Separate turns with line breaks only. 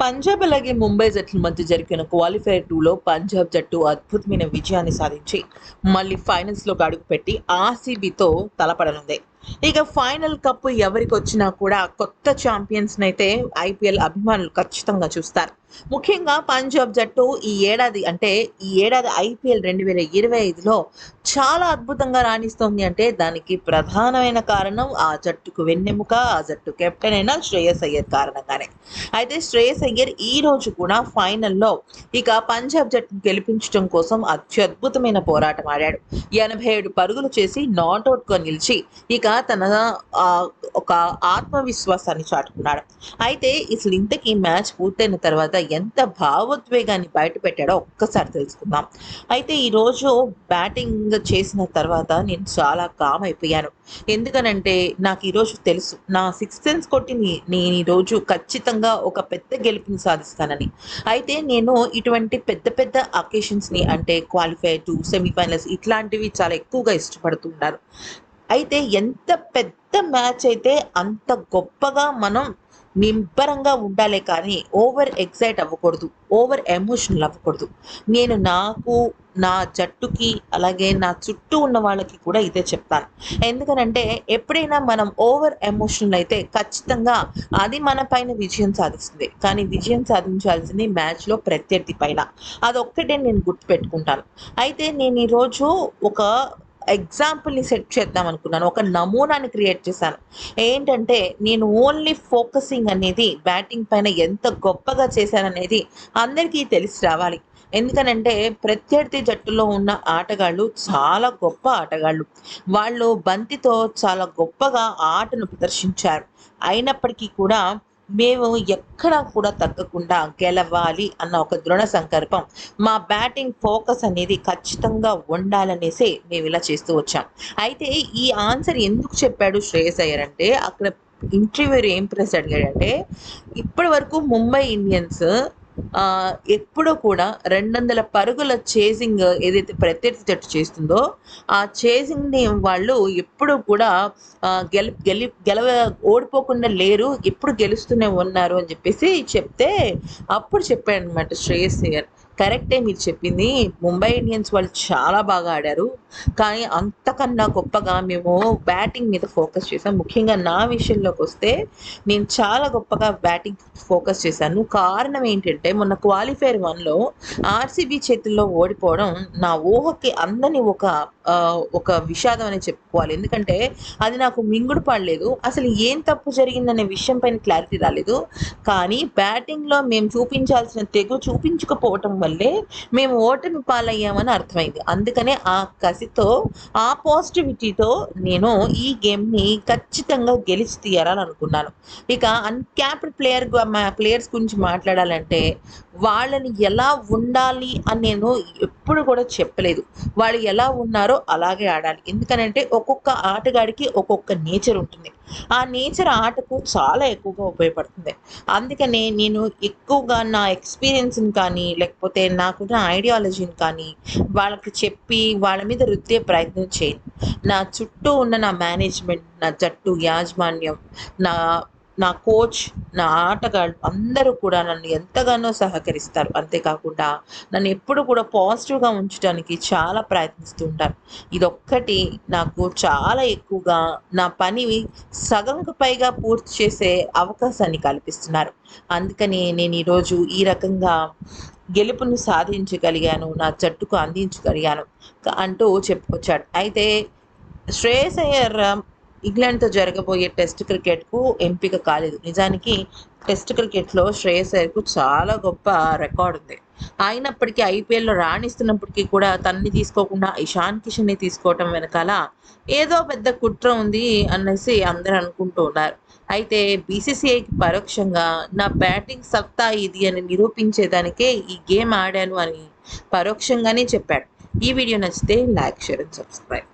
పంజాబ్ అలాగే ముంబై జట్ల మధ్య జరిగిన క్వాలిఫైర్ టూలో పంజాబ్ జట్టు అద్భుతమైన విజయాన్ని సాధించి మళ్ళీ ఫైనల్స్లోకి అడుగుపెట్టి ఆర్సీబీతో తలపడనుంది. ఇక ఫైనల్ కప్పు ఎవరికి వచ్చినా కూడా కొత్త ఛాంపియన్స్ అయితే ఐపీఎల్ అభిమానులు ఖచ్చితంగా చూస్తారు. ముఖ్యంగా పంజాబ్ జట్టు ఈ ఏడాది అంటే ఈ ఏడాది ఐపీఎల్ రెండు వేల ఇరవై ఐదులో చాలా అద్భుతంగా రాణిస్తోంది. అంటే దానికి ప్రధానమైన కారణం ఆ జట్టుకు వెన్నెముక ఆ జట్టు కెప్టెన్ అయిన శ్రేయస్ అయ్యర్ కారణంగానే. అయితే శ్రేయస్ అయ్యర్ ఈ రోజు కూడా ఫైనల్లో ఇక పంజాబ్ జట్టును గెలిపించడం కోసం అత్యద్భుతమైన పోరాటం ఆడాడు. ఎనభై ఏడు పరుగులు చేసి నాట్అవుట్గా నిలిచి ఇక తన ఆ, ఒక ఆత్మవిశ్వాసాన్ని చాటుకున్నాడు. అయితే అసలు ఇంతకీ మ్యాచ్ పూర్తయిన తర్వాత ఎంత భావోద్వేగాన్ని బయటపెట్టాడో ఒక్కసారి తెలుసుకుందాం. అయితే ఈరోజు బ్యాటింగ్ చేసిన తర్వాత నేను చాలా కామ్ అయిపోయాను. ఎందుకనంటే నాకు ఈరోజు తెలుసు. నా సిక్స్ సెన్స్ కొట్టి నేను ఈరోజు ఖచ్చితంగా ఒక పెద్ద గెలుపుని సాధిస్తానని. అయితే నేను ఇటువంటి పెద్ద పెద్ద అకేషన్స్ని అంటే క్వాలిఫై టు సెమీఫైనల్స్ ఇట్లాంటివి చాలా ఎక్కువగా ఇష్టపడుతుంటారు అయితే ఎంత పెద్ద మ్యాచ్ అయితే అంత గొప్పగా మనం నింబరంగా ఉండాలి కానీ ఓవర్ ఎక్సైట్ అవ్వకూడదు ఓవర్ ఎమోషనల్ అవ్వకూడదు. నేను నాకు నా జట్టుకి అలాగే నా చుట్టూ ఉన్న వాళ్ళకి కూడా ఇదే చెప్తాను. ఎందుకనంటే ఎప్పుడైనా మనం ఓవర్ ఎమోషనల్ అయితే ఖచ్చితంగా అది మన పైన విజయం సాధిస్తుంది. కానీ విజయం సాధించాల్సింది మ్యాచ్లో ప్రత్యర్థి పైన. అదొక్కటే నేను గుర్తుపెట్టుకుంటాను. అయితే నేను ఈరోజు ఒక ఎగ్జాంపుల్ని సెట్ చేద్దాం అనుకున్నాను. ఒక నమూనాని క్రియేట్ చేశాను. ఏంటంటే నేను ఓన్లీ ఫోకసింగ్ అనేది బ్యాటింగ్ పైన ఎంత గొప్పగా చేశాననేది అందరికీ తెలిసి రావాలి. ఎందుకనంటే ప్రత్యర్థి జట్టులో ఉన్న ఆటగాళ్ళు చాలా గొప్ప ఆటగాళ్ళు. వాళ్ళు బంతితో చాలా గొప్పగా ఆటను ప్రదర్శించారు. అయినప్పటికీ కూడా మేము ఎక్కడా కూడా తగ్గకుండా గెలవాలి అన్న ఒక దృఢ సంకల్పం. మా బ్యాటింగ్ ఫోకస్ అనేది ఖచ్చితంగా ఉండాలనేసే మేము ఇలా చేస్తూ వచ్చాం. అయితే ఈ ఆన్సర్ ఎందుకు చెప్పాడు శ్రేయస్ అయ్యర్ అంటే అక్కడ ఇంటర్వ్యూర్ ఏం ప్రశ్న అడిగాడంటే ఇప్పటి వరకు ముంబై ఇండియన్స్ ఎప్పుడూ కూడా రెండు వందల పరుగుల చేసింగ్ ఏదైతే ప్రత్యర్థి జట్టు చేస్తుందో ఆ చేసింగ్ని వాళ్ళు ఎప్పుడూ కూడా ఆ, గెల గెలి గెలవ ఓడిపోకుండా లేరు ఎప్పుడు గెలుస్తూనే ఉన్నారు అని చెప్పేసి చెప్తే అప్పుడు చెప్పాడు అనమాట శ్రేయస్ అయ్యర్. కరెక్టే మీరు చెప్పింది. ముంబై ఇండియన్స్ వాళ్ళు చాలా బాగా ఆడారు. కానీ అంతకన్నా గొప్పగా మేము బ్యాటింగ్ మీద ఫోకస్ చేసాం. ముఖ్యంగా నా విషయంలోకి వస్తే నేను చాలా గొప్పగా బ్యాటింగ్ ఫోకస్ చేశాను. కారణం ఏంటంటే మొన్న క్వాలిఫైర్ వన్లో ఆర్సీబీ చేతుల్లో ఓడిపోవడం నా ఊహకి అందని ఒక ఒక విషాదం అని చెప్పుకోవాలి. ఎందుకంటే అది నాకు మింగుడు పడలేదు. అసలు ఏం తప్పు జరిగిందనే విషయం పైన క్లారిటీ రాలేదు. కానీ బ్యాటింగ్లో మేము చూపించాల్సిన తెగు చూపించకపోవటం వల్లే మేము ఓటమి పాలయ్యామని అర్థమైంది. అందుకనే ఆ కసితో ఆ పాజిటివిటీతో నేను ఈ గేమ్ని ఖచ్చితంగా గెలిచి తీయాలని అనుకున్నాను ఇక అన్క్యాప్డ్ ప్లేయర్ ప్లేయర్స్ గురించి మాట్లాడాలంటే వాళ్ళని ఎలా ఉండాలి అని నేను ఎప్పుడు కూడా చెప్పలేదు. వాళ్ళు ఎలా ఉన్నారు అలాగే ఆడాలి. ఎందుకనంటే ఒక్కొక్క ఆటగాడికి ఒక్కొక్క నేచర్ ఉంటుంది. ఆ నేచర్ ఆటకు చాలా ఎక్కువగా ఉపయోగపడుతుంది. అందుకనే నేను ఎక్కువగా నా ఎక్స్పీరియన్స్ని కానీ లేకపోతే నాకున్న ఐడియాలజీని కానీ వాళ్ళకి చెప్పి వాళ్ళ మీద రుద్దే ప్రయత్నం చేయను. నా చుట్టూ ఉన్న నా మేనేజ్మెంట్ నా జట్టు యాజమాన్యం నా నా కోచ్ నా ఆటగాళ్ళు అందరూ కూడా నన్ను ఎంతగానో సహకరిస్తారు. అంతేకాకుండా నన్ను ఎప్పుడు కూడా పాజిటివ్గా ఉంచడానికి చాలా ప్రయత్నిస్తూ ఉంటారు. ఇదొక్కటి నాకు చాలా ఎక్కువగా నా పని సగంకు పైగా పూర్తి చేసే అవకాశాన్ని కల్పిస్తున్నారు. అందుకని నేను ఈరోజు ఈ రకంగా గెలుపుని సాధించగలిగాను నా జట్టుకు అందించగలిగాను అంటూ చెప్పుకొచ్చాడు. అయితే శ్రేయస్ అయ్యర్ ఇంగ్లాండ్తో జరగబోయే టెస్ట్ క్రికెట్కు ఎంపిక కాలేదు. నిజానికి టెస్ట్ క్రికెట్లో శ్రేయస్ అయ్యర్కు చాలా గొప్ప రికార్డ్ ఉంది. అయినప్పటికీ ఐపీఎల్లో రాణిస్తున్నప్పటికీ కూడా తన్ని తీసుకోకుండా ఇషాన్ కిషన్ని తీసుకోవటం వెనకాల ఏదో పెద్ద కుట్ర ఉంది అనేసి అందరూ అనుకుంటూ ఉన్నారు. అయితే బీసీసీఐకి పరోక్షంగా నా బ్యాటింగ్ సత్తా ఇది అని నిరూపించేదానికే ఈ గేమ్ ఆడాను అని పరోక్షంగానే చెప్పాడు. ఈ వీడియో నచ్చితే లైక్ షేర్ అండ్ సబ్స్క్రైబ్.